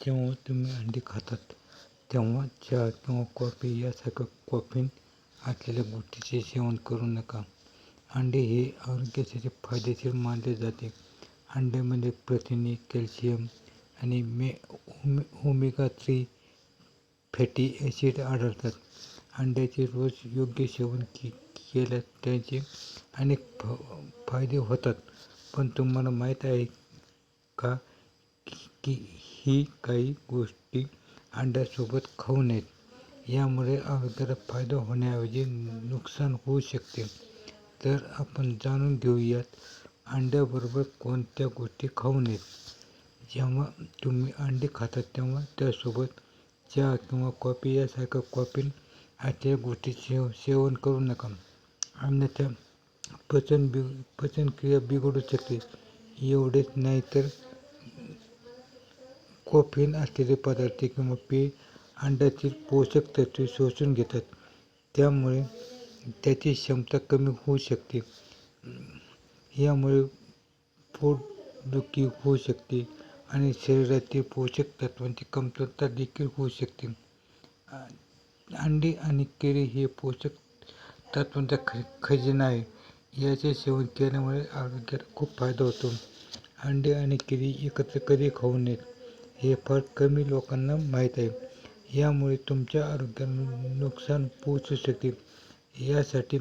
जेव्हा तुम्ही अंडी खातात तेव्हा चहा किंवा कॉफी यासारख्या कॉफीन असलेल्या गोष्टीचे सेवन करू नका. अंडे हे आरोग्यासाठी फायदेशीर मानले जाते. अंड्यामध्ये प्रथिने कॅल्शियम आणि मे ओमे ओमेगा थ्री फॅटी ॲसिड आढळतात. अंड्याचे रोज योग्य सेवन के केल्यास त्याचे अनेक फ फायदे होतात. पण तुम्हाला माहीत आहे का की ही काही गोष्टी अंड्यासोबत खाऊ नयेत. यामुळे आरोग्याला फायदा होण्याऐवजी नुकसान होऊ शकते. तर आपण जाणून घेऊयात अंड्याबरोबर कोणत्या गोष्टी खाऊ नयेत. जेव्हा तुम्ही अंडी खाता तेव्हा त्यासोबत चहा किंवा कॉफी यासारख्या कॉफी असलेल्या गोष्टी सेव सेवन करू नका. अन्यथा पचन बि पचनक्रिया बिघडू शकते. एवढेच नाही तर कोफीन असलेले पदार्थ किंवा पेय अंड्यातील पोषक तत्वे शोषून घेतात. त्यामुळे त्याची क्षमता कमी होऊ शकते. यामुळे पोटदुखी होऊ शकते आणि शरीरातील पोषक तत्त्वांची कमतरता देखील होऊ शकते. अंडी आणि केळी हे पोषक तत्त्वांचा ख खजिना आहे. याचे सेवन केल्यामुळे आरोग्याला खूप फायदा होतो. अंडे आणि केळी एकत्र कधी खाऊ नयेत. हे फार कमी लोकांना माहीत आहे. यामुळे तुमच्या आरोग्याला नुकसान पोहोचू शकते. यासाठी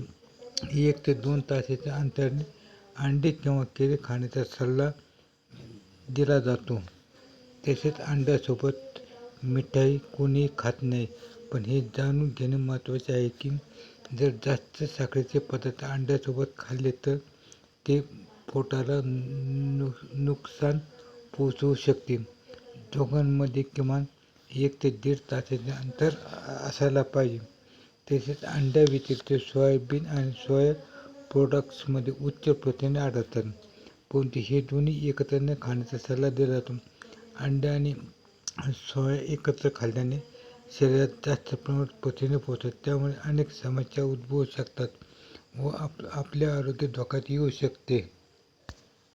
एक ते दोन तासाच्या अंतराने अंडे किंवा केळी खाण्याचा सल्ला दिला जातो. तसेच अंड्यासोबत मिठाई कोणीही खात नाही. पण हे जाणून घेणे महत्त्वाचे आहे की जर जास्त साखरेचे पदार्थ अंड्यासोबत खाल्ले तर ते पोटाला नु नुकसान पोचवू शकते. दोघांमध्ये किमान एक ते दीड तासाचे अंतर असायला पाहिजे. तसेच अंड्याव्यतिरिक्त सोयाबीन आणि सोया प्रोडक्ट्समध्ये उच्च प्रथिने आढळतात. परंतु हे दोन्ही एकत्र न खाण्याचा सल्ला दिला जातो. अंडे आणि सोया एकत्र खाल्ल्याने शरीरात जास्त प्रमाणात प्रथिने पोहोचतात. त्यामुळे अनेक समस्या उद्भवू शकतात व आप आपल्या आरोग्य धोक्यात येऊ शकते.